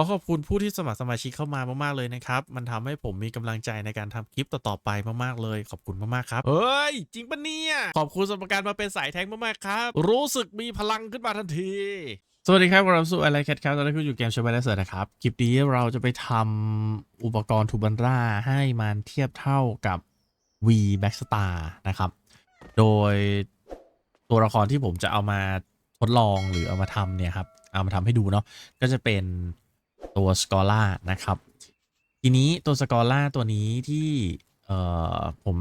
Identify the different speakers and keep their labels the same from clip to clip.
Speaker 1: ขอขอบคุณผู้ที่สมัครสมาชิกเข้ามามากๆเลยนะครับ มันทำให้ผมมีกำลังใจในการทำคลิปต่อๆไปมากๆเลย ขอบคุณมากๆครับ เฮ้ย จริงปะเนี่ย ขอบคุณสำหรับการมาเป็นสายแทงมากๆครับ รู้สึกมีพลังขึ้นมาทันที สวัสดีครับกรับสู่อะไรแคทครับตอนนี้คุณอยู่เกมช h เบลเซอร์นะครับ คลิปนี้เราจะไปทำอุปกรณ์ทูบันราให้มันเทียบเท่ากับ V Backstar นะครับ โดยตัวละครที่ผมจะเอามาทดลองหรือเอามาทำเนี่ยครับ เอามาทำให้ดูเนาะ ก็จะเป็น ตัวสกอล่านะครับ ทีนี้ตัวสกอล่าตัวนี้ที่เอ่อผม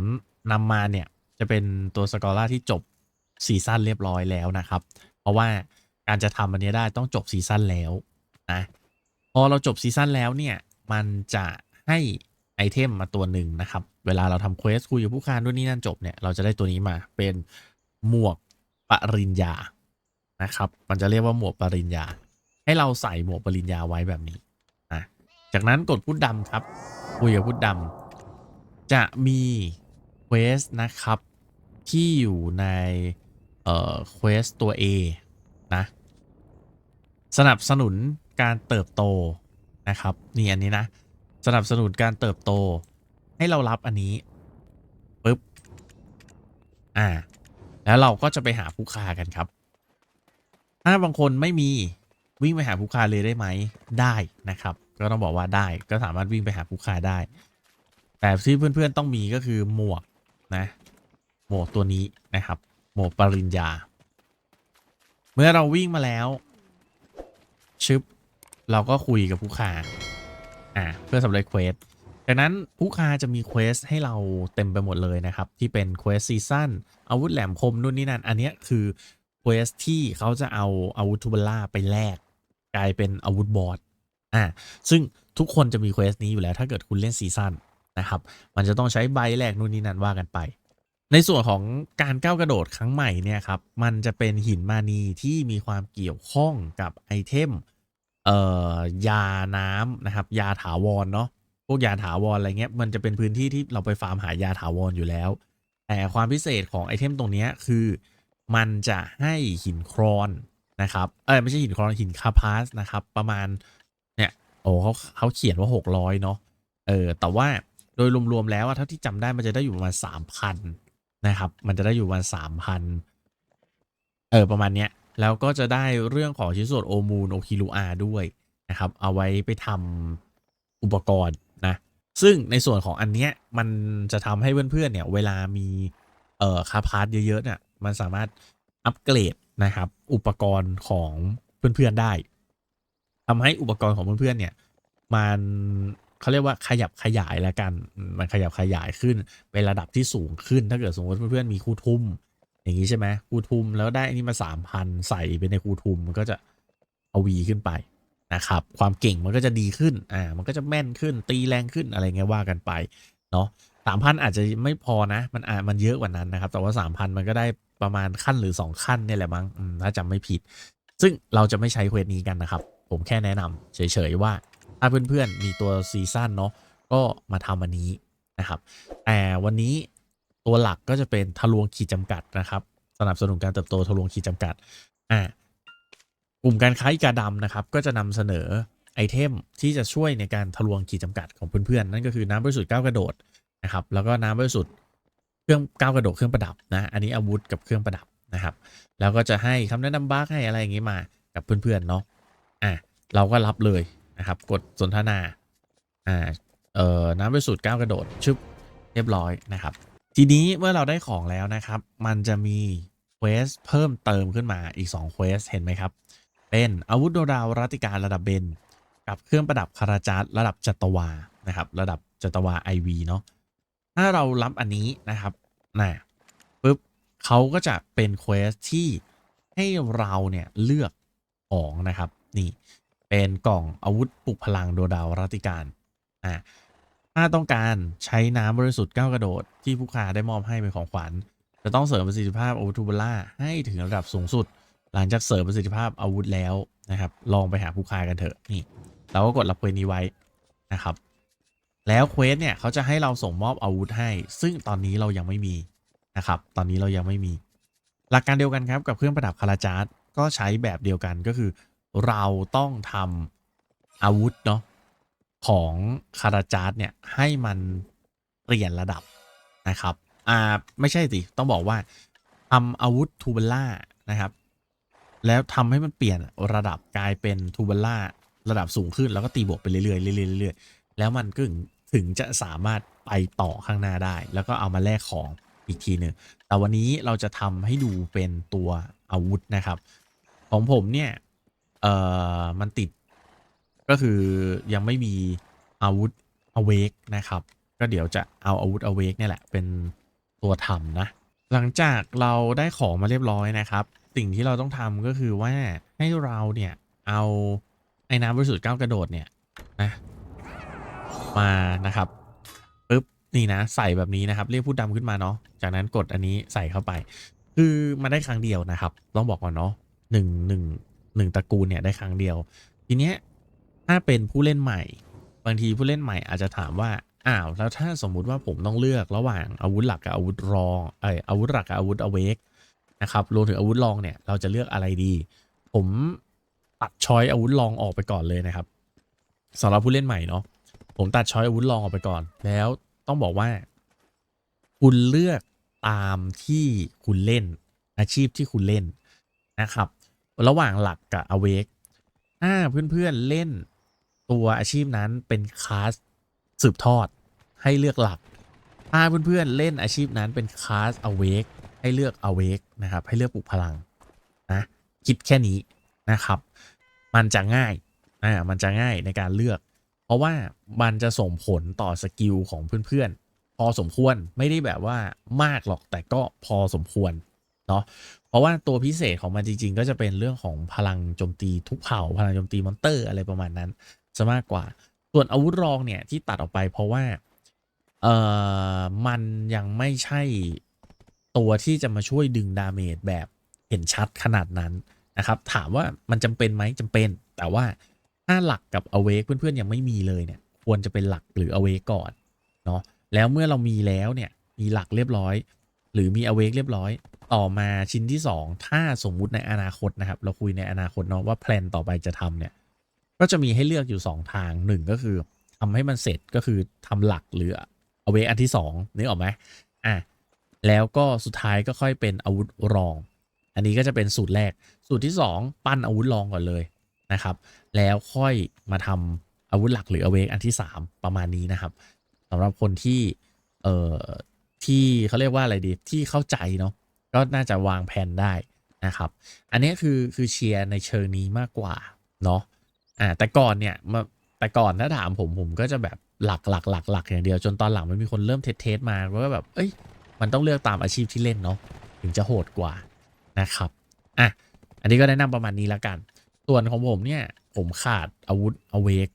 Speaker 1: นำมาเนี่ย จะเป็นตัวสกอล่าที่จบซีซั่นเรียบร้อยแล้วนะครับ เพราะว่าการจะทำอันนี้ได้ต้องจบซีซั่นแล้วนะพอเราจบซีซั่นแล้วเนี่ย มันจะให้ไอเทมมาตัวหนึ่งนะครับ เวลาเราทำเควสคุยกับผู้ค้าด้วยนี่นั่นจบเนี่ย เราจะได้ตัวนี้มาเป็นหมวกปริญญานะครับ มันจะเรียกว่าหมวกปริญญา ให้เราใส่หมวกปริญญาไว้แบบนี้นะจากนั้นกดพุดดำครับคุยกับพุดดำจะมีเควสนะครับ ที่อยู่ในเอ่อเควสตัว A นะ สนับสนุนการเติบโตนะครับนี่อันนี้นะ สนับสนุนการเติบโต ให้เรารับอันนี้ปุ๊บอ่า แล้วเราก็จะไปหาผู้ค้ากันครับ ถ้าบางคนไม่มี วิ่งไปหาผู้ค้าเลยได้ไหมได้นะครับ ก็ต้องบอกว่าได้ก็สามารถวิ่งไปหาผู้ค้าได้ แต่ที่เพื่อนๆต้องมีก็คือหมวกนะ หมวกตัวนี้นะครับ หมวกปริญญา เมื่อเราวิ่งมาแล้วชึบเราก็คุยกับผู้ค้าอ่าเพื่อสำเร็จเควสดังนั้นผู้ค้าจะมีเควสให้เราเต็มไปหมดเลยนะครับ ที่เป็นเควสซีซั่นอาวุธแหลมคมนู่นนี่นั่น อันนี้คือเควสที่เขาจะเอาอาวุธทูบลล่าไปแลก กลายเป็นอาวุธบอสอ่าซึ่งทุกคนจะมีเควสนี้อยู่แล้วถ้าเกิดคุณเล่นซีซั่นนะครับ มันจะต้องใช้ใบแลกนู่นนี่นั่นว่ากันไป ในส่วนของการก้าวกระโดดครั้งใหม่เนี่ยครับ มันจะเป็นหินมานีที่มีความเกี่ยวข้องกับไอเทมเอ่อยาน้ำนะครับ ยาถาวรเนาะพวกยาถาวรอะไรเงี้ยมันจะเป็นพื้นที่ที่เราไปฟาร์มหายาถาวรอยู่แล้ว แต่ความพิเศษของไอเทมตรงนี้คือ มันจะให้หินครอน นะครับเออไม่ใช่หินครนหินคาพาสนะครับ ประมาณเนี่ยโอ้เขาเขาเขียนว่า 600 เนาะเออแต่ว่าโดยรวมๆแล้วอะเท่าที่จำได้มันจะได้อยู่ประมาณ 3,000 นะครับ มันจะได้อยู่ประมาณ 3,000 เออประมาณเนี้ยแล้วก็จะได้เรื่องของชิ้นส่วนโอมูนโอคิลูอาด้วยนะครับ เอาไว้ไปทำอุปกรณ์นะ ซึ่งในส่วนของอันเนี้ยมันจะทำให้เพื่อนๆเนี่ย เวลามีเอ่อคาพาร์ทเยอะๆเนี่ยมันสามารถอัปเกรด นะครับ อุปกรณ์ของเพื่อนๆได้ทำให้อุปกรณ์ของเพื่อนๆเนี่ย มันเขาเรียกว่าขยับขยายแล้วกัน มันขยับขยายขึ้นเป็นระดับที่สูงขึ้น ถ้าเกิดสมมติเพื่อนๆมีคู่ทุ่ม อย่างนี้ใช่ไหมคูทุ่มแล้วได้อันนี้มาสามพันใส่ไปในคูทุมมันก็จะเอาวีขึ้นไปนะครับ ความเก่งมันก็จะดีขึ้น อ่า มันก็จะแม่นขึ้น ตีแรงขึ้นอะไรเงี้ยว่ากันไป เนาะสามพันอาจจะไม่พอนะ มันอ่ามันเยอะกว่านั้นนะครับ แต่ว่าสามพันมันก็ได้ ประมาณขั้นหรือสองขั้นเนี่ยแหละมั้งถ้าจำไม่ผิด ซึ่งเราจะไม่ใช้เควสนี้กันนะครับ ผมแค่แนะนำเฉยๆว่า ถ้าเพื่อนๆ มีตัวซีซั่นเนาะก็มาทำอันนี้นะครับ แต่วันนี้ตัวหลักก็จะเป็นทะลวงขีดจำกัดนะครับ สนับสนุนการเติบโตทะลวงขีดจำกัดอ่ากลุ่มการค้าอีกาดำนะครับ ก็จะนำเสนอไอเทมที่จะช่วยในการทะลวงขีดจำกัดของเพื่อนๆ นั่นก็คือน้ำบริสุทธิ์ก้าวกระโดดนะครับ แล้วก็น้ำบริสุทธิ์ เครื่องก้าวกระโดดเครื่องประดับนะอันนี้อาวุธกับเครื่องประดับนะครับ แล้วก็จะให้คำแนะนำบัคให้อะไรอย่างงี้มากับเพื่อนๆเนาะอะเราก็รับเลยนะครับ กดสนทนาอ่าเอ่อน้ำบริสุทธิ์ก้าวกระโดดชึบเรียบร้อยนะครับ ทีนี้เมื่อเราได้ของแล้วนะครับ มันจะมีเควสเพิ่มเติมขึ้นมาอีก2เควสเห็นไหมครับ เป็นอาวุธโดดาวรัติการระดับเบน กับเครื่องประดับคาราจาร์ระดับจัตวานะครับ ระดับจัตวา IV เนาะ ถ้าเรารับอันนี้นะครับนะปุ๊บเขาก็จะเป็นเควสที่ให้เราเนี่ยเลือกของนะครับนี่เป็นกล่องอาวุธปลุกพลังโดดาวรัติการอ่าถ้าต้องการใช้น้ำบริสุทธิ์ก้าวกระโดด ที่ผู้ค้าได้มอบให้เป็นของขวัญจะต้องเสริมประสิทธิภาพอาวุธทูบล่าให้ถึงระดับสูงสุด หลังจากเสริมประสิทธิภาพอาวุธแล้วนะครับ ลองไปหาผู้ค้ากันเถอะนี่ เราก็กดรับเควสนี้ไว้นะครับ แล้วเควสเนี่ยเขาจะให้เราส่งมอบอาวุธให้ ซึ่งตอนนี้เรายังไม่มีนะครับ ตอนนี้เรายังไม่มี หลักการเดียวกันครับกับเครื่องประดับคาราจาร์ก็ใช้แบบเดียวกันก็คือ เราต้องทอาวุธเนาะของคาราจาร์ดเนี่ยให้มันเปลี่ยนระดับนะครับ อ่าไม่ใช่สิต้องบอกว่าทำอาวุธทูเบล่านะครับ แล้วทำให้มันเปลี่ยนระดับกลายเป็นทูเบล่าระดับสูงขึ้นแล้วก็ตีบวกไปเรื่อยๆเรื่อยๆเรื่อยๆแล้วมันก็ ถึงจะสามารถไปต่อข้างหน้าได้ แล้วก็เอามาแลกของอีกทีหนึ่งแต่วันนี้เราจะทำให้ดูเป็นตัวอาวุธนะครับ ของผมเนี่ยเอ่อมันติดก็คือยังไม่มีอาวุธ awake นะครับ ก็เดี๋ยวจะเอาอาวุธ awake เนี่ยแหละเป็นตัวทำนะ หลังจากเราได้ของมาเรียบร้อยนะครับ สิ่งที่เราต้องทำก็คือว่าให้เราเนี่ยเอาไอ้น้ำบริสุทธิ์ก้าวกระโดดเนี่ยนะ มานะครับปึ๊บนี่นะใส่แบบนี้นะครับเรียกผู้ดำขึ้นมาเนาะจากนั้นกดอันนี้ใส่เข้าไป คือมาได้ครั้งเดียวนะครับ ต้องบอกก่อนเนาะหนึ่งหนึ่งหนึ่งตระกูลเนี่ยได้ครั้งเดียว ทีเนี้ยถ้าเป็นผู้เล่นใหม่ บางทีผู้เล่นใหม่อาจจะถามว่าอ้าวแล้วถ้าสมมุติว่าผมต้องเลือกระหว่างอาวุธหลักกับอาวุธรองเอยอาวุธหลักกับอาวุธอเวกนะครับรวมถึงอาวุธรองเนี่ยเราจะเลือกอะไรดี ผมตัดช้อยอาวุธรองออกไปก่อนเลยนะครับสำหรับผู้เล่นใหม่เนาะ ผมตัดช้อยอาวุธรองออกไปก่อน แล้วต้องบอกว่า คุณเลือกตามที่คุณเล่น อาชีพที่คุณเล่นนะครับ ระหว่างหลักกับอเวกถ้าเพื่อนๆเล่นตัวอาชีพนั้นเป็นคลาสสืบทอดให้เลือกหลัก ถ้าเพื่อนๆเล่นอาชีพนั้นเป็นคลาสอเวกให้เลือกอเวกนะครับ ให้เลือกปลุกพลังนะคิดแค่นี้นะครับ มันจะง่ายอ่ามันจะง่ายในการเลือก เพราะว่ามันจะส่งผลต่อสกิลของเพื่อนๆ พอสมควรไม่ได้แบบว่ามากหรอกแต่ก็พอสมควรเนาะเพราะว่าตัวพิเศษของมันจริง ๆ ก็จะเป็นเรื่องของพลังโจมตีทุกเผ่า พลังโจมตีมอนเตอร์อะไรประมาณนั้นจะมากกว่า ส่วนอาวุธรองเนี่ยที่ตัดออกไปเพราะว่าเอ่อมันยังไม่ใช่ตัวที่จะมาช่วยดึงดาเมจแบบเห็นชัดขนาดนั้นนะครับ ถามว่ามันจำเป็นไหมจำเป็น แต่ว่า ถ้าหลักกับอเวกเพื่อนๆ ยังไม่มีเลยเนี่ย ควรจะเป็นหลักหรืออเวกก่อนเนาะแล้วเมื่อเรามีแล้วเนี่ยมีหลักเรียบร้อย หรือมีอเวกเรียบร้อย ต่อมาชิ้นที่ 2 ถ้าสมมุติในอนาคตนะครับ เราคุยในอนาคตเนาะว่าแพลนต่อไปจะทำเนี่ยก็จะมีให้เลือกอยู่ 2 ทางหนึ่งก็คือทำให้มันเสร็จก็คือทำหลักหรือเอาเวกอันที่2นึกออกไหมอะแล้วก็สุดท้ายก็ค่อยเป็นอาวุธรอง อันนี้ก็จะเป็นสูตรแรก สูตรที่ 2 ปั้นอาวุธรองก่อนเลยนะครับ แล้วค่อยมาทำอาวุธหลักหรืออเวกอันที่ 3 ประมาณนี้นะครับสำหรับคนที่เอ่อที่เขาเรียกว่าอะไรดีที่เข้าใจเนาะก็น่าจะวางแผนได้นะครับ อันนี้คือคือเชียร์ในเชิงนี้มากกว่าเนาะอ่าแต่ก่อนเนี่ยมาแต่ก่อนถ้าถามผมผมก็จะแบบหลักหลักหลักหลักอย่างเดียวจนตอนหลังมันมีคนเริ่มเทสเทสมาว่าแบบเอ้ยมันต้องเลือกตามอาชีพที่เล่นเนาะถึงจะโหดกว่านะครับอะอันนี้ก็แนะนำประมาณนี้แล้วกัน ส่วนของผมเนี่ย ผมขาดอาวุธอเวก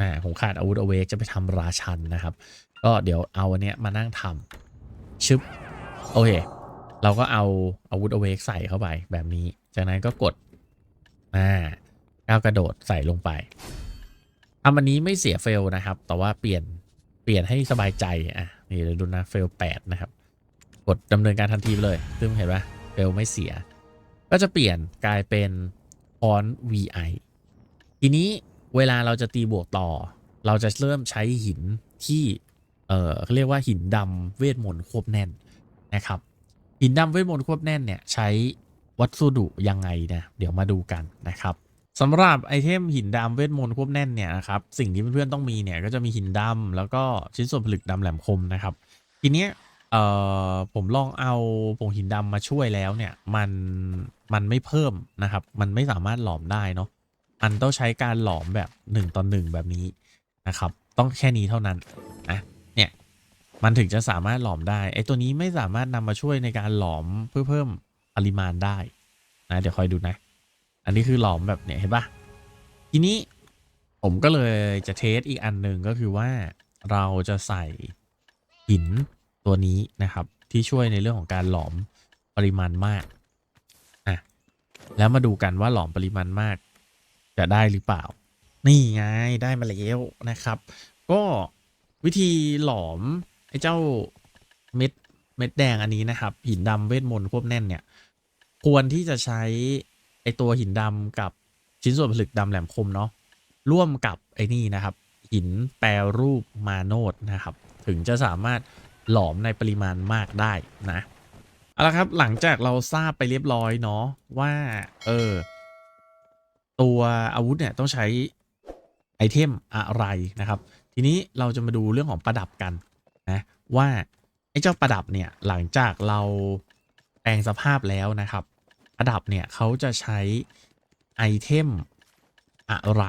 Speaker 1: อ่าผมขาดอาวุธอเวกจะไปทำราชันนะครับ ก็เดี๋ยวเอาอันเนี้ยมานั่งทำชึบโอเคเราก็เอาอาวุธอเวกใส่เข้าไปแบบนี้ จากนั้นก็กดอ่าก้าวกระโดดใส่ลงไปทำอันนี้ไม่เสียเฟลนะครับ แต่ว่าเปลี่ยนเปลี่ยนให้สบายใจอะนี่เราดูนะเฟลแปดนะครับ กดดำเนินการทันทีเลยซึ่งเห็นปะเฟลไม่เสีย ก็จะเปลี่ยนกลายเป็นฟอน VI ทีนี้เวลาเราจะตีบวกต่อ เราจะเริ่มใช้หินที่เออเขาเรียกว่าหินดำเวทมนต์ควบแน่นนะครับ หินดำเวทมนต์ควบแน่นเนี่ยใช้วัสดุยังไงนะเดี๋ยวมาดูกันนะครับสำหรับไอเทมหินดำเวทมนต์ควบแน่นเนี่ยนะครับสิ่งที่เพื่อนๆต้องมีเนี่ยก็จะมีหินดำแล้วก็ชิ้นส่วนผลึกดำแหลมคมนะครับ ทีเนี้ยเอ่อผมลองเอาผงหินดำมาช่วยแล้วเนี่ยมันมันไม่เพิ่มนะครับ มันไม่สามารถหลอมได้เนาะ มันต้องใช้การหลอมแบบ1ต่อ1แบบนี้นะครับ ต้องแค่นี้เท่านั้นนะเนี่ยมันถึงจะสามารถหลอมได้ไอตัวนี้ไม่สามารถนำมาช่วยในการหลอมเพื่อเพิ่มปริมาณได้นะเดี๋ยวคอยดูนะ อันนี้คือหลอมแบบเนี่ยเห็นปะทีนี้ผมก็เลยจะเทสอีกอันหนึ่งก็คือว่าเราจะใส่หินตัวนี้นะครับ ที่ช่วยในเรื่องของการหลอมปริมาณมากอะแล้วมาดูกันว่าหลอมปริมาณมาก จะได้หรือเปล่า นี่ไงได้มาแล้วนะครับ ก็วิธีหลอมไอ้เจ้าเม็ดเม็ดแดงอันนี้นะครับ หินดำเวทมนต์ควบแน่นเนี่ย ควรที่จะใช้ไอ้ตัวหินดำกับชิ้นส่วนผลึกดำแหลมคมเนาะร่วมกับไอ้นี่นะครับ หินแปรรูปมาโนดนะครับ ถึงจะสามารถหลอมในปริมาณมากได้นะเอาละครับหลังจากเราทราบไปเรียบร้อยเนาะว่า เออ ตัวอาวุธเนี่ยต้องใช้ไอเทมอะไรนะครับ ทีนี้เราจะมาดูเรื่องของประดับกันนะว่าไอ้เจ้าประดับเนี่ยหลังจากเราแปลงสภาพแล้วนะครับ ประดับเนี่ยเขาจะใช้ไอเทมอะไร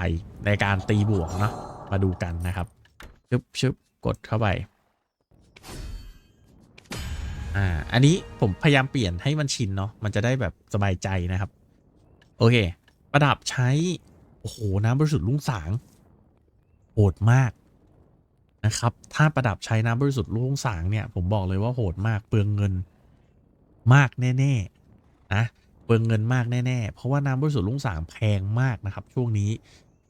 Speaker 1: ในการตีบวกเนาะมาดูกันนะครับชึบชึบกดเข้าไปอ่าอันนี้ผมพยายามเปลี่ยนให้มันชินเนาะมันจะได้แบบสบายใจนะครับ โอเค ประดับใช้ โอ้โห น้ำบริสุทธิ์ลุ่งสางโหดมากนะครับ ถ้าประดับใช้น้ำบริสุทธิ์ลุ่งสางเนี่ย ผมบอกเลยว่าโหดมากเปลืองเงินมากแน่ๆนะเปลืองเงินมากแน่ๆ เพราะว่าน้ำบริสุทธิ์ลุ่งสางแพงมากนะครับ ช่วงนี้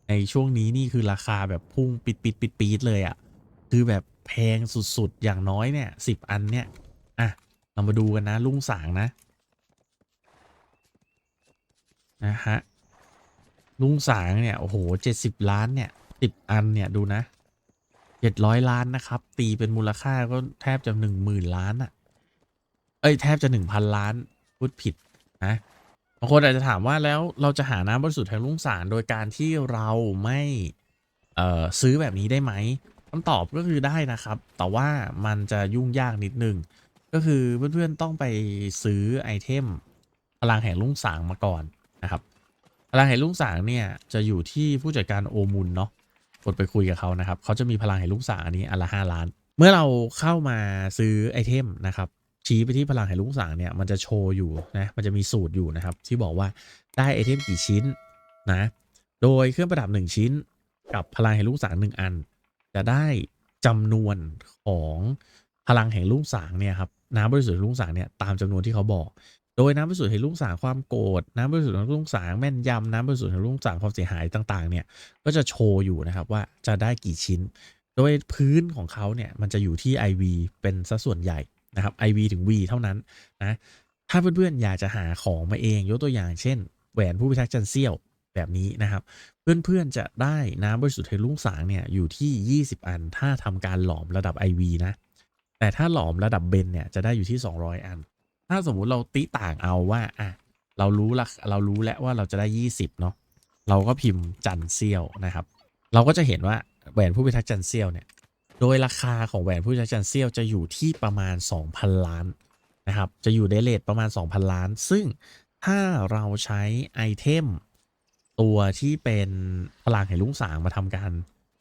Speaker 1: ในช่วงนี้นี่คือราคาแบบพุ่งปิดปิดปิดปีดเลยอะ่ะคือแบบแพงสุดๆ อย่างน้อยเนี่ยสิบอันเนี่ยอะเรามาดูกันนะลุ่งสางนะนะฮะ ลุงสางเนี่ย โอ้โหเจ็ดสิบล้านเนี่ยสิบอันเนี่ยดูนะเจ็ดร้อยล้านนะครับ ตีเป็นมูลค่าก็แทบจะหนึ่งหมื่นล้านอะเอ้ยแทบจะหนึ่งพันล้านพูดผิดนะบางคนอาจจะถามว่าแล้วเราจะหาน้ำบริสุทธิ์แห่งลุงสางโดยการที่เราไม่เอ่อซื้อแบบนี้ได้ไหมคำตอบก็คือได้นะครับ แต่ว่ามันจะยุ่งยากนิดนึง ก็คือเพื่อนๆต้องไปซื้อไอเทมพลังแห่งลุงสางมาก่อนนะครับ พลังแห่งลุงสางเนี่ยจะอยู่ที่ผู้จัดการโอมุนเนาะกดไปคุยกับเขานะครับเขาจะมีพลังแห่งลุงสางอันนี้อันละห้าล้าน เมื่อเราเข้ามาซื้อไอเทมนะครับชี้ไปที่พลังแห่งลุงสางเนี่ยมันจะโชว์อยู่นะมันจะมีสูตรอยู่นะครับที่บอกว่าได้ไอเทมกี่ชิ้นนะโดยเครื่องประดับ 1 ชิ้น กับพลังแห่งลุงสาง1อัน จะได้จำนวนของพลังแห่งลุงสางเนี่ยครับน้ำบริสุทธิ์ลุงสางเนี่ยตามจำนวนที่เขาบอก โดยน้ำบริสุทธิ์แห่งลุงสางความโกรธน้ำบริสุทธิ์แห่งลุงสางแม่นยำน้ำบริสุทธิ์แห่งลุงสางความเสียหายต่างๆเนี่ยก็จะโชว์อยู่นะครับว่าจะได้กี่ชิ้น โดยพื้นของเขาเนี่ยมันจะอยู่ที่ IV เป็นสัส่วนใหญ่นะครับ IV ถึง V เท่านั้นนะถ้าเพื่อนๆอยากจะหาของมาเองยกตัวอย่างเช่น แหวนผู้พิทักษ์จันเซียวแบบนี้นะครับ เพื่อนๆจะได้น้ำบริสุทธิ์แห่งลุงสางเนี่ยอยู่ที่ 20 อัน ถ้าทำการหลอมระดับ IV นะแต่ถ้าหลอมระดับเบนเนี่ยจะได้อยู่ที่ 200 อัน ถ้าสมมุติเราติต่างเอาว่าอะเรารู้ละเรารู้แล้วว่าเราจะได้ 20เนาะเราก็พิมพ์จันเซียวนะครับ เราก็จะเห็นว่าแหวนผู้พิทักษ์จันเซียวเนี่ยโดยราคาของแหวนผู้พิทักษ์จันเซียวจะอยู่ที่ประมาณ 2,000 ล้านนะครับ จะอยู่ในเลทประมาณ 2,000 ล้าน ซึ่งถ้าเราใช้ไอเทมตัวที่เป็นพลังแห่งลุงสางมาทำการ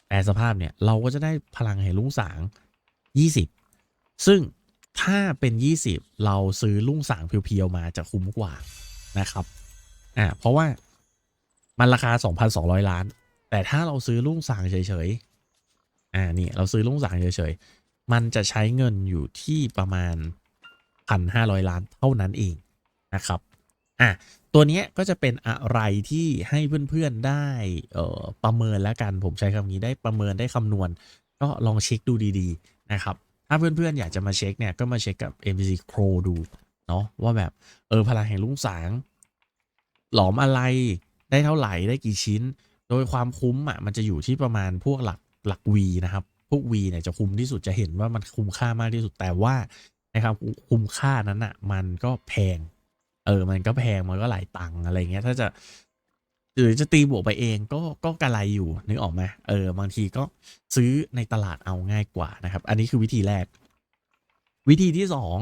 Speaker 1: แปลสภาพเนี่ย เราก็จะได้พลังแห่งลุงสาง 20 ซึ่ง ถ้าเป็น 20 เราซื้อลุงสางเพียวๆมาจะคุ้มกว่านะครับอ่าเพราะว่ามันราคา 2,200 ล้าน แต่ถ้าเราซื้อลุงสางเฉยๆอ่านี่เราซื้อลุงสางเฉยๆมันจะใช้เงินอยู่ที่ประมาณ 1,500 ล้านเท่านั้นเองนะครับอะตัวนี้ก็จะเป็นอะไรที่ให้เพื่อนๆได้เออประเมินแล้วกันผมใช้คำนี้ได้ประเมินได้คำนวณ ก็ลองเช็คดูดี ๆ นะครับ ถ้าเพื่อนๆ อยากจะมาเช็คเนี่ย ก็มาเช็คกับ MTC Pro ดู เนาะว่าแบบ เออพลังแห่งลุงสาง หลอมอะไรได้เท่าไหร่ได้กี่ชิ้น โดยความคุ้มอะมันจะอยู่ที่ประมาณพวกหลักหลัก V นะครับ พวก V เนี่ยจะคุ้มที่สุดจะเห็นว่ามันคุ้มค่ามากที่สุดแต่ว่านะครับคุ้มค่านั้นอะมันก็แพง เออมันก็แพงมันก็หลายตังค์อะไรเงี้ยถ้าจะ หรือจะตีบวกไปเองก็ก็กระไรอยู่นึกออกไหมเออบางทีก็ซื้อในตลาดเอาง่ายกว่านะครับ อันนี้คือวิธีแรก วิธีที่สอง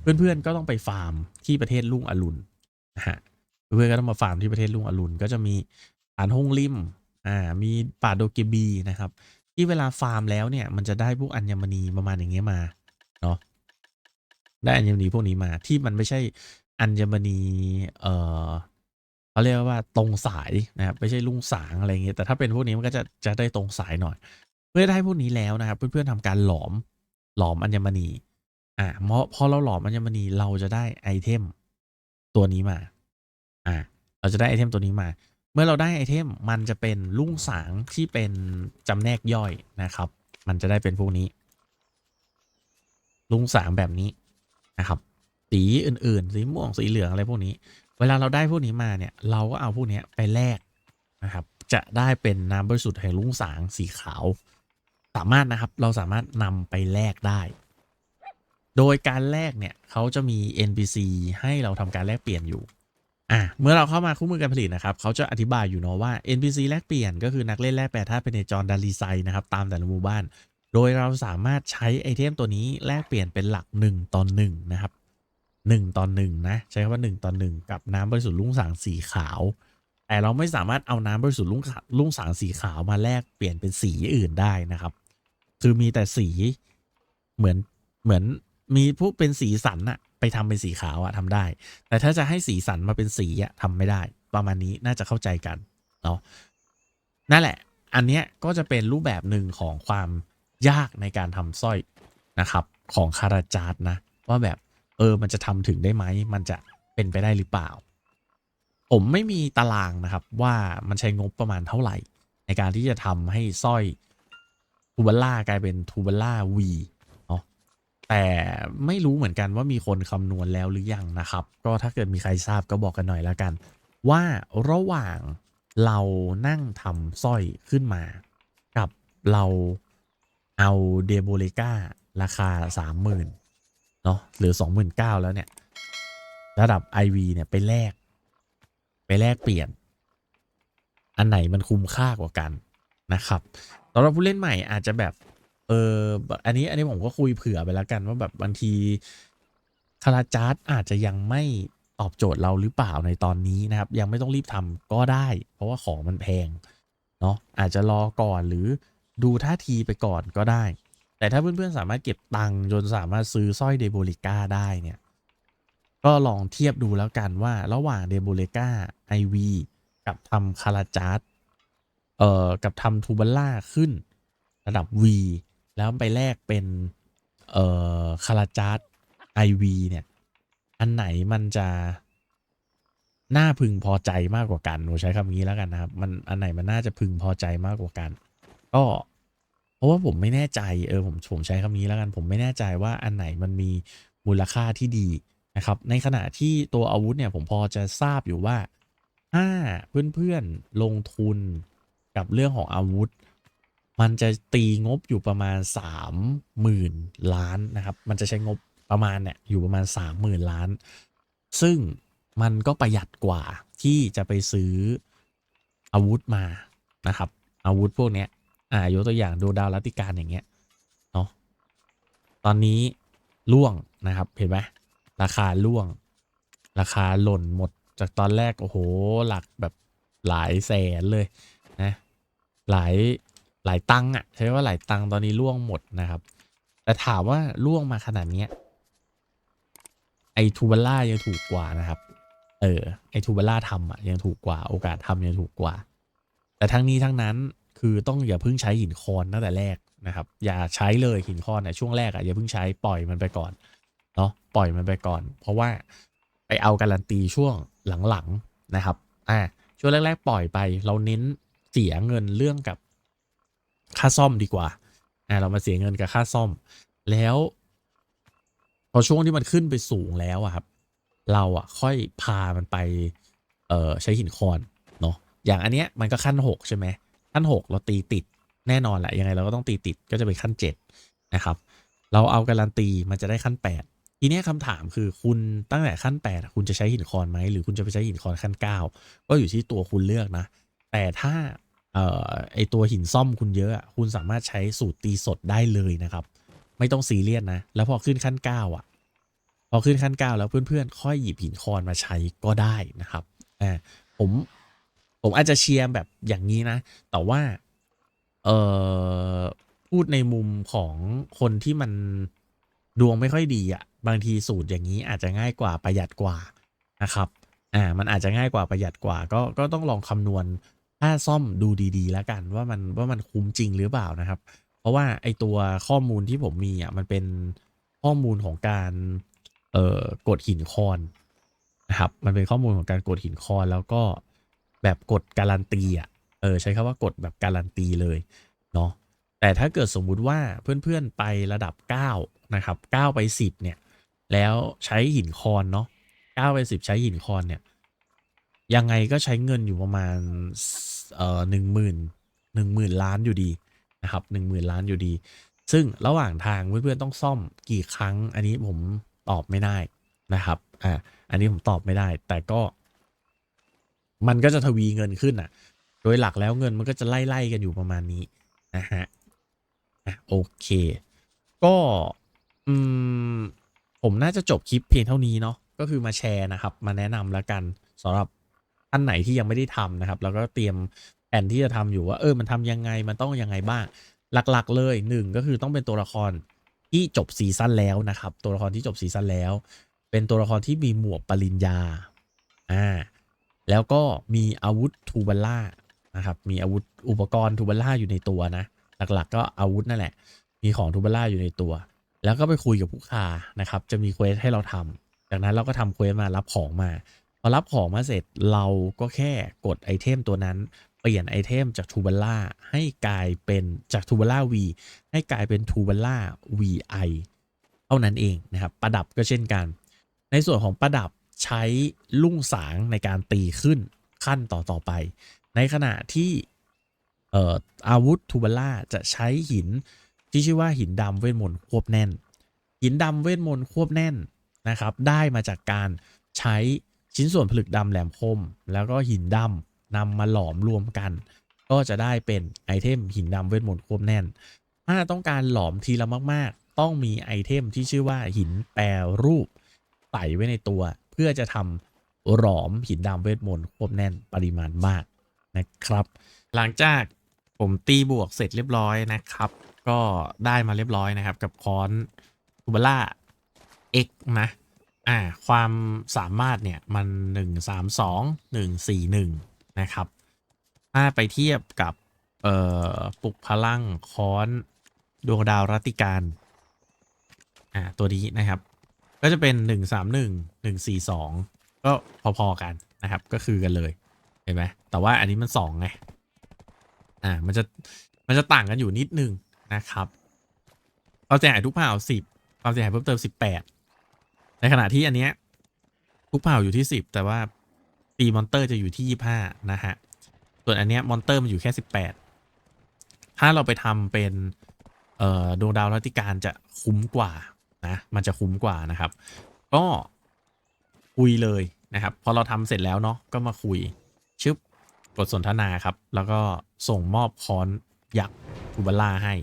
Speaker 1: เพื่อนๆก็ต้องไปฟาร์มที่ประเทศลุงอรุณนะฮะเพื่อนๆก็ต้องมาฟาร์มที่ประเทศลุงอรุณก็จะมีฐานฮงริมอ่ามีป่าโดเกบีนะครับที่เวลาฟาร์มแล้วเนี่ยมันจะได้พวกอัญมณีประมาณอย่างเงี้ยมาเนาะได้อัญมณีพวกนี้มาที่มันไม่ใช่อัญมณีเอ่อ เขาเรียกว่าตรงสายนะครับไม่ใช่ลุงสางอะไรเงี้ยแต่ถ้าเป็นพวกนี้มันก็จะจะได้ตรงสายหน่อย เมื่อได้พวกนี้แล้วนะครับ เพื่อนๆทำการหลอมหลอมอัญมณีอ่าเพราะพอเราหลอมอัญมณีเราจะได้ไอเทมตัวนี้มาอ่าเราจะได้ไอเทมตัวนี้มา เมื่อเราได้ไอเทมมันจะเป็นลุงสางที่เป็นจำแนกย่อยนะครับ มันจะได้เป็นพวกนี้ ลุงสางแบบนี้นะครับสีอื่นๆ สีม่วงสีเหลืองอะไรพวกนี้ เวลาเราได้พวกนี้มาเนี่ย เราก็เอาพวกนี้ไปแลกนะครับ จะได้เป็นน้ำบริสุทธิ์แห่งลุ่งสางสีขาว สามารถนะครับเราสามารถนำไปแลกได้ โดยการแลกเนี่ยเขาจะมี NPC ให้เราทำการแลกเปลี่ยนอยู่อะเมื่อเราเข้ามาคู่มือการผลิตนะครับเขาจะอธิบายอยู่เนาะว่า NPC แลกเปลี่ยนก็คือนักเล่นแลกแปลธาตุเป็นในจรดารีไซนะครับตามแต่ละหมู่บ้าน โดยเราสามารถใช้ไอเทมตัวนี้แลกเปลี่ยนเป็นหลัก 1ต่อ1นะครับ 1ต่อ1น,นะใช้คำว่า 1ต่อ1กับน้ำบริสุทธิ์ลุ่งสางสีขาว แต่เราไม่สามารถเอาน้ำบริสุทธิ์ลุ่งขลุ่งสางสีขาวมาแลกเปลี่ยนเป็นสีอื่นได้นะครับ คือมีแต่สีเหมือนเหมือนมีพวกเป็นสีสันอะไปทำเป็นสีขาวอะทำได้ แต่ถ้าจะให้สีสันมาเป็นสีอะทำไม่ได้ ประมาณนี้น่าจะเข้าใจกันเนาะนั่นแหละ อันเนี้ยก็จะเป็นรูปแบบหนึ่งของความยากในการทำสร้อยนะครับ ของคาราจาร์ดนะว่าแบบ เออ มันจะทำถึงได้ไหม มันจะเป็นไปได้หรือเปล่า ผมไม่มีตารางนะครับ ว่ามันใช้งบประมาณเท่าไหร่ ในการที่จะทำให้สร้อยทูบัลล่ากลายเป็นทูบัลล่าวีเนาะแต่ไม่รู้เหมือนกันว่ามีคนคำนวณแล้วหรือยังนะครับ ก็ถ้าเกิดมีใครทราบก็บอกกันหน่อยแล้วกัน ว่าระหว่างเรานั่งทำสร้อยขึ้นมา กับเราเอาเดโบเลการาคา30,000 เนาะหรือ 29,000แล้วเนี่ย ระดับ IV เนี่ย ไปแลก ไปแลกเปลี่ยน อันไหนมันคุ้มค่ากว่ากันนะครับสำหรับผู้เล่นใหม่อาจจะแบบ เอออันนี้อันนี้ผมก็คุยเผื่อไปแล้วกันว่าแบบบางทีคาราจาร์ดอาจจะยังไม่ตอบโจทย์เราหรือเปล่าในตอนนี้นะครับ ยังไม่ต้องรีบทำก็ได้ เพราะว่าของมันแพงเนาะอาจจะรอก่อนหรือดูท่าทีไปก่อนก็ได้ แต่ถ้าเพื่อนๆสามารถเก็บตังค์จนสามารถซื้อสร้อยเดโบลิก้าได้เนี่ย ก็ลองเทียบดูแล้วกันว่าระหว่างเดโบเลกาไอวีกับทำคาราจาร์ดเอ่อกับทำทูบัลล่าขึ้นระดับ V แล้วไปแลกเป็นเอ่อคาราจาร์ดไอวีเนี่ย อันไหนมันจะน่าพึงพอใจมากกว่ากันหนูใช้คำนี้แล้วกันนะครับ มันอันไหนมันน่าจะพึงพอใจมากกว่ากัน ก็ เพราะว่าผมไม่แน่ใจเออผมผมใช้คำนี้แล้วกันผมไม่แน่ใจว่าอันไหนมันมีมูลค่าที่ดีนะครับ ในขณะที่ตัวอาวุธเนี่ยผมพอจะทราบอยู่ว่าถ้าเพื่อนๆลงทุนกับเรื่องของอาวุธ มันจะตีงบอยู่ประมาณ 30,000 ล้านนะครับ มันจะใช้งบประมาณเนี่ยอยู่ประมาณ 30,000 ล้าน ซึ่งมันก็ประหยัดกว่าที่จะไปซื้ออาวุธมานะครับ อาวุธพวกเนี้ย อ่ายกตัวอย่างดูดาวรัติการอย่างเงี้ยเนาะตอนนี้ล่วงนะครับเห็นไหมราคาล่วง ราคาหล่นหมดจากตอนแรกโอ้โหหลักแบบหลายแสนเลยนะหลายหลายตังค์อะใช้ว่าหลายตังค์ตอนนี้ล่วงหมดนะครับ แต่ถามว่าล่วงมาขนาดเนี้ยไอทูบัลล่ายังถูกกว่านะครับเออไอทูบัลล่าทำอะยังถูกกว่าโอกาสทำยังถูกกว่า แต่ทั้งนี้ทั้งนั้น คือต้องอย่าเพิ่งใช้หินคอนตั้งแต่แรกนะครับ อย่าใช้เลยหินคอนเนี่ยช่วงแรกอะอย่าเพิ่งใช้ปล่อยมันไปก่อนเนาะปล่อยมันไปก่อน เพราะว่าไปเอาการันตีช่วงหลังๆนะครับอ่าช่วงแรก ๆ ปล่อยไป เราเน้นเสียเงินเรื่องกับค่าซ่อมดีกว่าอ่าเรามาเสียเงินกับค่าซ่อม แล้ว พอช่วงที่มันขึ้นไปสูงแล้วอะครับ เราอะค่อยพามันไป เอ่อใช้หินคอนเนาะอย่างอันเนี้ยมันก็ขั้นหกใช่ไหม ขั้นหกเราตีติดแน่นอนแหละยังไงเราก็ต้องตีติดก็จะเป็นขั้นเจ็ดนะครับ เราเอาการันตีมันจะได้ขั้นแปดทีนี้ยคำถามคือคุณตั้งแต่ขั้นแปดคุณจะใช้หินคอนไหมหรือคุณจะไปใช้หินคอนขั้นเก้าก็อยู่ที่ตัวคุณเลือกนะ แต่ถ้าเอ่อไอตัวหินซ่อมคุณเยอะ คุณสามารถใช้สูตรตีสดได้เลยนะครับ ไม่ต้องซีเรียสนะ แล้วพอขึ้นขั้นเก้าอะ พอขึ้นขั้นเก้าแล้วเพื่อนๆ ค่อยหยิบหินคอนมาใช้ก็ได้นะครับอ่าผม ผมอาจจะเชียร์แบบอย่างนี้นะ แต่ว่า เออพูดในมุมของคนที่มันดวงไม่ค่อยดีอะ่ะ บางทีสูตรอย่างนี้อาจจะง่ายกว่าประหยัดกว่านะครับ อ่า มันอาจจะง่ายกว่าประหยัดกว่า ก็ก็ต้องลองคำนวณค่าซ่อมดูดีๆ แล้วกันว่ามันว่ามันคุ้มจริงหรือเปล่านะครับ เพราะว่าไอตัวข้อมูลที่ผมมีอะมันเป็นข้อมูลของการเอ่อกดหินคอนนะครับ มันเป็นข้อมูลของการกดหินคอนแล้วก็ แบบกดการันตีอะเออใช้คำว่ากดแบบการันตีเลยเนาะแต่ถ้าเกิดสมมุติว่าเพื่อนๆไประดับ 9 นะครับ 9 ไป 10 เนี่ย แล้วใช้หินคอนเนาะ9ไป 10 ใช้หินคอนเนี่ย ยังไงก็ใช้เงินอยู่ประมาณเอ่อหนึ่งหมื่นหนึ่งหมื่นล้านอยู่ดีนะครับหนึ่งหมื่นล้านอยู่ดี ซึ่งระหว่างทางเพื่อนๆต้องซ่อมกี่ครั้ง อันนี้ผมตอบไม่ได้นะครับอ่าอันนี้ผมตอบไม่ได้ แต่ก็ มันก็จะทวีเงินขึ้นอะ โดยหลักแล้วเงินมันก็จะไล่ๆกันอยู่ประมาณนี้นะฮะอะโอเค ก็อืมผมน่าจะจบคลิปเพียงเท่านี้เนาะก็คือมาแชร์นะครับ มาแนะนำแล้วกันสำหรับท่านไหนที่ยังไม่ได้ทำนะครับ แล้วก็เตรียมแผนที่จะทำอยู่ว่าเออมันทำยังไงมันต้องยังไงบ้าง หลักๆเลยหนึ่งก็คือต้องเป็นตัวละครที่จบซีซั่นแล้วนะครับ ตัวละครที่จบซีซั่นแล้ว เป็นตัวละครที่มีหมวกปริญญาอ่า แล้วก็มีอาวุธทูบัลล่านะครับ มีอาวุธอุปกรณ์ทูบัลล่าอยู่ในตัวนะ หลักๆ ก็อาวุธนั่นแหละ มีของทูบัลล่าอยู่ในตัว แล้วก็ไปคุยกับผู้ค้านะครับ จะมีเควสให้เราทำจากนั้นเราก็ทำเควสมารับของมา พอรับของมาเสร็จเราก็แค่กดไอเทมตัวนั้น เปลี่ยนไอเทมจากทูบัลล่าให้กลายเป็นจากทูบัลล่า V ให้กลายเป็นทูบัลล่า VI เท่านั้นเองนะครับ ประดับก็เช่นกัน ในส่วนของประดับ ใช้ลุ่งสางในการตีขึ้นขั้นต่อต่อไป ในขณะที่เอ่ออาวุธทูบัลล่าจะใช้หินที่ชื่อว่าหินดำเวทมนต์ควบแน่น หินดำเวทมนต์ควบแน่นนะครับ ได้มาจากการใช้ชิ้นส่วนผลึกดำแหลมคม แล้วก็หินดำนำมาหลอมรวมกัน ก็จะได้เป็นไอเทมหินดำเวทมนต์ควบแน่น ถ้าต้องการหลอมทีละมาก ๆ ต้องมีไอเทมที่ชื่อว่าหินแปรรูปใส่ไว้ในตัว พื่อจะทำหลอมหินดำเวทมนต์ควบแน่นปริมาณมากนะครับ หลังจากผมตีบวกเสร็จเรียบร้อยนะครับ ก็ได้มาเรียบร้อยนะครับ กับคอนทูบล่า X นะ อ่า ความสามารถเนี่ย มัน 1 3 2 1 4 1 นะครับ ถ้าไปเทียบกับ เอ่อปลุกพลังคอน ดวงดาวรัตติการ อ่า ตัวนี้นะครับ ก็จะเป็น 1 3 1 1 4 2 ก็พอๆกันนะครับ ก็คือกันเลย เห็นไหมแต่ว่าอันนี้มัน2ไงอ่ามันจะมันจะต่างกันอยู่นิดนึงนะครับความเสียหายทุกเผ่า10ความเสียหายเพิ่มเติม 18 ในขณะที่อันเนี้ยทุกเผ่าอยู่ที่ 10 แต่ว่าตีมอนเตอร์จะอยู่ที่ 25 นะฮะ ส่วนอันเนี้ยมอนเตอร์มันอยู่แค่ 18 ถ้าเราไปทำเป็นเอ่อดวงดาวรัตติการจะคุ้มกว่า นะมันจะคุ้มกว่านะครับ ก็คุยเลยนะครับ พอเราทำเสร็จแล้วเนาะก็มาคุยชึบกดสนทนาครับ แล้วก็ส่งมอบคอนยักษ์ทูบาล่าให้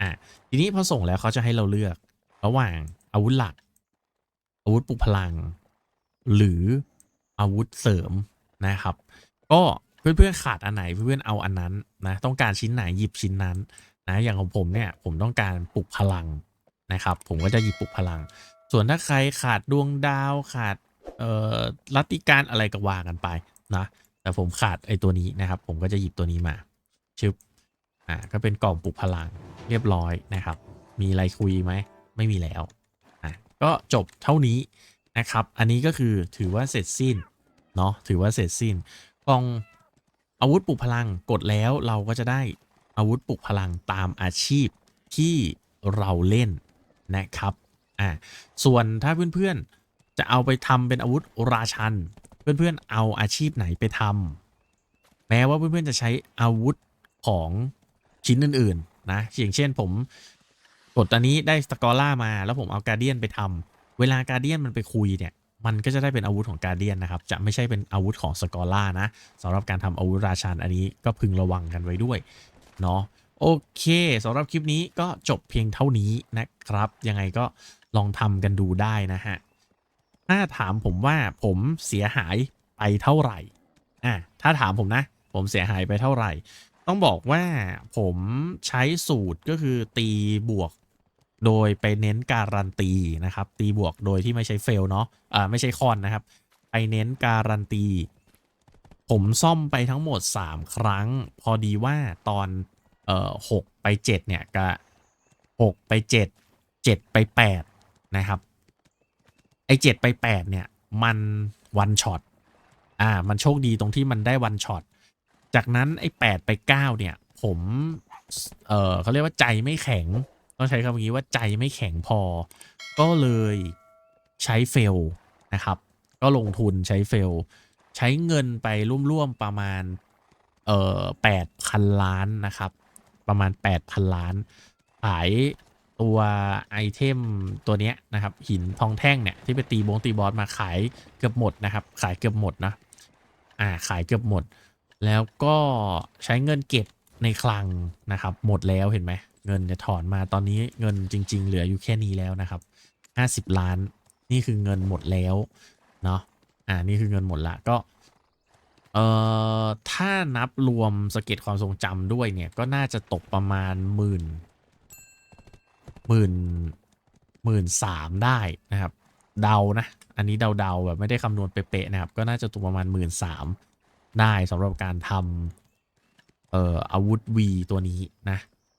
Speaker 1: อะทีนี้พอส่งแล้วเขาจะให้เราเลือก ระหว่างอาวุธหลัก อาวุธปลุกพลัง หรืออาวุธเสริมนะครับ ก็เพื่อนๆขาดอันไหนเพื่อนๆเอาอันนั้นนะต้องการชิ้นไหนหยิบชิ้นนั้นนะอย่างของผมเนี่ยผมต้องการปลุกพลัง นะครับ ผมก็จะหยิบปลุกพลัง ส่วนถ้าใครขาดดวงดาวขาดเอ่อรัตติการอะไรก็ว่ากันไปนะแต่ผมขาดไอตัวนี้นะครับ ผมก็จะหยิบตัวนี้มาชึบอ่าก็เป็นกล่องปลุกพลังเรียบร้อยนะครับ มีอะไรคุยไหมไม่มีแล้วอะก็จบเท่านี้นะครับ อันนี้ก็คือถือว่าเสร็จสิ้นเนาะถือว่าเสร็จสิ้นกล่องอาวุธปลุกพลังกดแล้วเราก็จะได้อาวุธปลุกพลังตามอาชีพที่เราเล่น นะครับอ่าส่วนถ้าเพื่อนๆจะเอาไปทำเป็นอาวุธราชัน เพื่อนๆเอาอาชีพไหนไปทำแม้ว่าเพื่อนๆจะใช้อาวุธของชิ้นอื่นๆนะอย่างเช่นผมกดตอนนี้ได้สกอร่ามา แล้วผมเอาการเดียนไปทำเวลาการเดียนมันไปคุยเนี่ยมันก็จะได้เป็นอาวุธของการเดียนนะครับ จะไม่ใช่เป็นอาวุธของสกอร่านะสำหรับการทำอาวุธราชันอันนี้ก็พึงระวังกันไว้ด้วยเนาะ โอเคสำหรับคลิปนี้ก็จบเพียงเท่านี้นะครับ ยังไงก็ลองทำกันดูได้นะฮะ ถ้าถามผมว่าผมเสียหายไปเท่าไหร่อะถ้าถามผมนะ ผมเสียหายไปเท่าไหร่ ต้องบอกว่าผมใช้สูตรก็คือตีบวกโดยไปเน้นการันตีนะครับ ตีบวกโดยที่ไม่ใช้เฟลเนาะอ่าไม่ใช่คอนนะครับ ไปเน้นการันตี ผมซ่อมไปทั้งหมด 3 ครั้ง พอดีว่าตอน อ่อหกไปเจ็ดเนี่ยก็หกไปเจ็ดเจ็ดไปแปดนะครับไอเจ็ดไปแปดเนี่ยมันวันช็อตอ่ามันโชคดีตรงที่มันได้วันช็อตจากนั้นไอแปดไปเก้าเนี่ย ผมเออเขาเรียกว่าใจไม่แข็งต้องใช้คำนี้ว่าใจไม่แข็งพอ ก็เลยใช้เฟลนะครับ ก็ลงทุนใช้เฟลใช้เงินไปร่วมๆประมาณเอ่อแปดพันล้านนะครับ ประมาณ 8,000 ล้าน ขายตัวไอเทมตัวเนี้ยนะครับ หินทองแท่งเนี่ยที่ไปตีบงตีบอสมาขายเกือบหมดนะครับ ขายเกือบหมดนะอ่าขายเกือบหมด แล้วก็ใช้เงินเก็บในคลังนะครับ หมดแล้วเห็นไหมเงินจะถอนมาตอนนี้เงินจริง ๆ เหลืออยู่แค่นี้แล้วนะครับ50 ล้าน นี่คือเงินหมดแล้วเนาะอ่านี่คือเงินหมดละก็ เอ่อถ้านับรวมสเก็ดความทรงจำด้วยเนี่ย ก็น่าจะตกประมาณหมื่นหมื่นหมื่นสามได้นะครับ เดานะ อันนี้เดาๆแบบไม่ได้คำนวณเป๊ะๆนะครับ ก็น่าจะตกประมาณหมื่นสามได้สำหรับการทำเอ่ออาวุธ V ตัวนี้นะ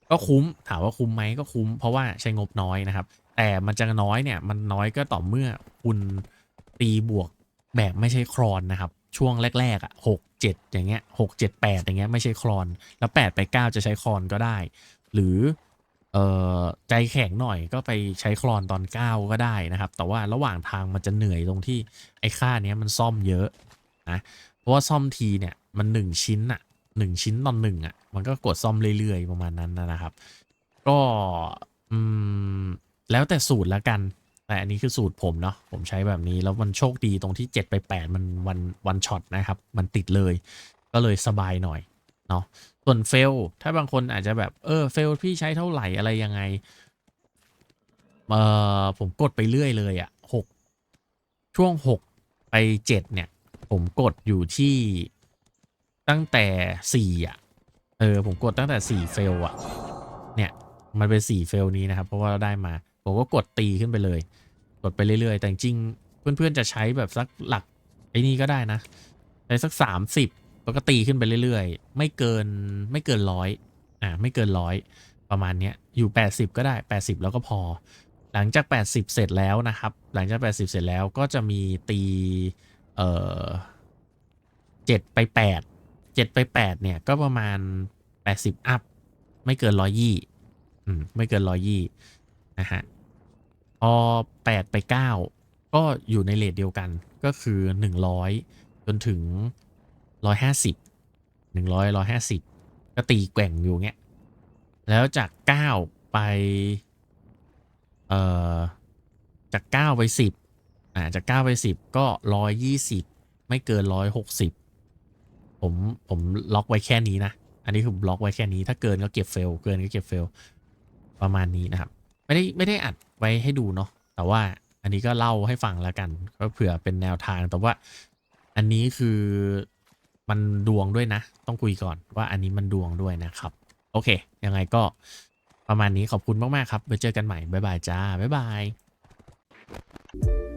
Speaker 1: ก็คุ้มถามว่าคุ้มไหมก็คุ้ม เพราะว่าใช้งบน้อยนะครับ แต่มันจะน้อยเนี่ย มันน้อยก็ต่อเมื่อคุณตีบวกแบบไม่ใช่ครอนนะครับ ช่วงแรกๆอะหกเจ็ดอย่างเงี้ยหกเจ็ดแปดอย่างเงี้ยไม่ใช่ครอน แล้วแปดไปเก้าจะใช้ครอนก็ได้ หรือเอ่อใจแข็งหน่อยก็ไปใช้ครอนตอนเก้าก็ได้นะครับ แต่ว่าระหว่างทางมันจะเหนื่อยตรงที่ไอ้ค่าเนี้ยมันซ่อมเยอะนะเพราะว่าซ่อมทีเนี่ยมันหนึ่งชิ้นอะหนึ่งชิ้นตอนหนึ่งอะมันก็กดซ่อมเรื่อยๆประมาณนั้นนะครับ ก็อืมแล้วแต่สูตรแล้วกัน แต่อันนี้คือสูตรผมเนาะผมใช้แบบนี้แล้วมันโชคดีตรงที่ 7 ไป 8 มันวันวันช็อตนะครับ มันติดเลย ก็เลยสบายหน่อยเนาะส่วนเฟลถ้าบางคนอาจจะแบบเออเฟลพี่ใช้เท่าไหร่อะไรยังไงเออผมกดไปเรื่อยเลยอะ่ะหกช่วง 6 ไป 7 เนี่ย ผมกดอยู่ที่ตั้งแต่ 4 อะ เออ ผมกดตั้งแต่ 4 เฟลอะ เนี่ย มันเป็น 4 เฟลนี้นะครับ เพราะว่าเราได้มา ผมก็กดตีขึ้นไปเลย กดไปเรื่อยๆ แต่จริงเพื่อนๆจะใช้แบบสักหลักไอ้นี่ก็ได้นะใช้สัก 30แล้วก็ตีขึ้นไปเรื่อยๆ ไม่เกินไม่เกินร้อยอ่าไม่เกินร้อยประมาณเนี้ยอยู่ 80 ก็ได้ 80 แล้วก็พอ หลังจาก 80 เสร็จแล้วนะครับ หลังจาก 80 เสร็จแล้วก็จะมีตีเอ่อ7ไป 8 7ไป8เนี่ยก็ประมาณ 80 อัพ ไม่เกินร้อยยี่อืมไม่เกินร้อยยี่นะฮะ พอแปดไปเก้าก็อยู่ในเลทเดียวกันก็คือหนึ่งร้อยจนถึงร้อยห้าสิบหนึ่งร้อยร้อยห้าสิบก็ตีแกว่งอยู่เงี้ย แล้วจากเก้าไป เอ่อ จากเก้าไปสิบอ่า จากเก้าไปสิบก็ร้อยยี่สิบไม่เกินร้อยหกสิบผม ผมล็อกไว้แค่นี้นะ อันนี้คือล็อกไว้แค่นี้ ถ้าเกินก็เก็บเฟล เกินก็เก็บเฟล ประมาณนี้นะครับ ไม่ได้ไม่ได้อัดไว้ให้ดูเนาะแต่ว่าอันนี้ก็เล่าให้ฟังแล้วกัน ก็เผื่อเป็นแนวทางแต่ว่าอันนี้คือมันดวงด้วยนะ ต้องคุยก่อนว่าอันนี้มันดวงด้วยนะครับ โอเค ยังไงก็ประมาณนี้ขอบคุณมาก ๆ ครับไว้เจอกันใหม่ บ๊ายบายจ้า บ๊ายบาย